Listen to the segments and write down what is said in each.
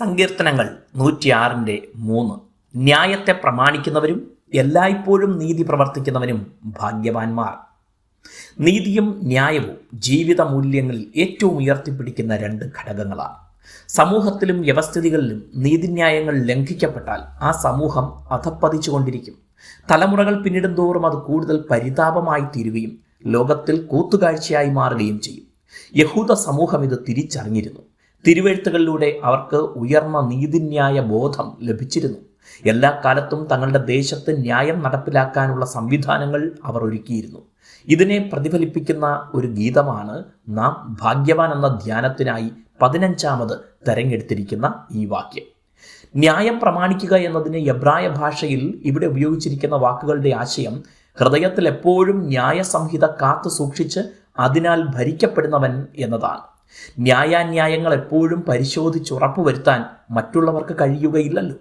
സങ്കീർത്തനങ്ങൾ നൂറ്റിയാറിന്റെ മൂന്ന്. ന്യായത്തെ പ്രമാണിക്കുന്നവരും എല്ലായ്പ്പോഴും നീതി പ്രവർത്തിക്കുന്നവരും ഭാഗ്യവാന്മാർ. നീതിയും ന്യായവും ജീവിത മൂല്യങ്ങളിൽ ഏറ്റവും ഉയർത്തിപ്പിടിക്കുന്ന രണ്ട് ഘടകങ്ങളാണ്. സമൂഹത്തിലും വ്യവസ്ഥിതികളിലും നീതിന്യായങ്ങൾ ലംഘിക്കപ്പെട്ടാൽ ആ സമൂഹം അധപ്പതിച്ചുകൊണ്ടിരിക്കും. തലമുറകൾ പിന്നിടും തോറും അത് കൂടുതൽ പരിതാപമായി തീരുകയും ലോകത്തിൽ കൂത്തുകാഴ്ചയായി മാറുകയും ചെയ്യും. യഹൂദ സമൂഹം ഇത് തിരിച്ചറിഞ്ഞിരുന്നു. തിരുവെഴുത്തുകളിലൂടെ അവർക്ക് ഉയർന്ന നീതിന്യായ ബോധം ലഭിച്ചിരുന്നു. എല്ലാ കാലത്തും തങ്ങളുടെ ദേശത്ത് ന്യായം നടപ്പിലാക്കാനുള്ള സംവിധാനങ്ങൾ അവർ ഒരുക്കിയിരുന്നു. ഇതിനെ പ്രതിഫലിപ്പിക്കുന്ന ഒരു ഗീതമാണ് നാം ഭാഗ്യവാൻ എന്ന ധ്യാനത്തിനായി പതിനഞ്ചാമത് തെരഞ്ഞെടുത്തിരിക്കുന്ന ഈ വാക്യം. ന്യായം പ്രമാണിക്കുക എന്നതിന് എബ്രായ ഭാഷയിൽ ഇവിടെ ഉപയോഗിച്ചിരിക്കുന്ന വാക്കുകളുടെ ആശയം ഹൃദയത്തിൽ എപ്പോഴും ന്യായസംഹിത കാത്തു സൂക്ഷിച്ച് അതിനാൽ ഭരിക്കപ്പെടുന്നവൻ എന്നതാണ്. ന്യായാന്യായങ്ങൾ എപ്പോഴും പരിശോധിച്ച് ഉറപ്പുവരുത്താൻ മറ്റുള്ളവർക്ക് കഴിയുകയില്ലല്ലോ.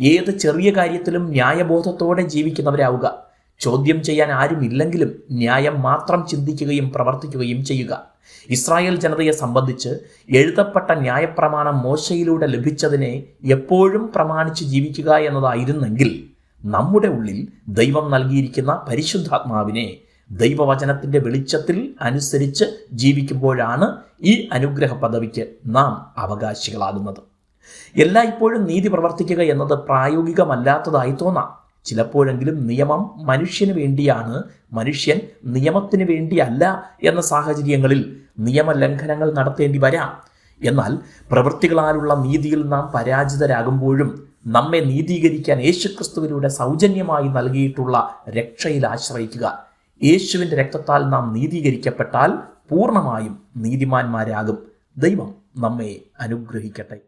ഏത് ചെറിയ കാര്യത്തിലും ന്യായബോധത്തോടെ ജീവിക്കുന്നവരാവുക. ചോദ്യം ചെയ്യാൻ ആരുമില്ലെങ്കിലും ന്യായം മാത്രം ചിന്തിക്കുകയും പ്രവർത്തിക്കുകയും ചെയ്യുക. ഇസ്രായേൽ ജനതയെ സംബന്ധിച്ച് എഴുതപ്പെട്ട ന്യായപ്രമാണം മോശയിലൂടെ ലഭിച്ചതിനെ എപ്പോഴും പ്രമാണിച്ച് ജീവിക്കുക എന്നതായിരുന്നെങ്കിൽ നമ്മുടെ ഉള്ളിൽ ദൈവം നൽകിയിരിക്കുന്ന പരിശുദ്ധാത്മാവിനെ ദൈവവചനത്തിന്റെ വെളിച്ചത്തിൽ അനുസരിച്ച് ജീവിക്കുമ്പോഴാണ് ഈ അനുഗ്രഹ പദവിക്ക് നാം അവകാശികളാകുന്നത്. എല്ലായ്പ്പോഴും നീതി പ്രവർത്തിക്കുക എന്നത് പ്രായോഗികമല്ലാത്തതായി തോന്നാം. ചിലപ്പോഴെങ്കിലും നിയമം മനുഷ്യന് വേണ്ടിയാണ് മനുഷ്യൻ നിയമത്തിന് വേണ്ടിയല്ല എന്ന സാഹചര്യങ്ങളിൽ നിയമലംഘനങ്ങൾ നടത്തേണ്ടി വരാം. എന്നാൽ പ്രവൃത്തികളാലുള്ള നീതിയിൽ നാം പരാജിതരാകുമ്പോഴും നമ്മെ നീതീകരിക്കാൻ യേശുക്രിസ്തുവിലൂടെ സൗജന്യമായി നൽകിയിട്ടുള്ള രക്ഷയിൽ ആശ്രയിക്കുക യേശുവിന്റെ രക്തത്താൽ നാം നീതീകരിക്കപ്പെട്ടാൽ പൂർണമായും നീതിമാന്മാരാകും. ദൈവം നമ്മെ അനുഗ്രഹിക്കട്ടെ.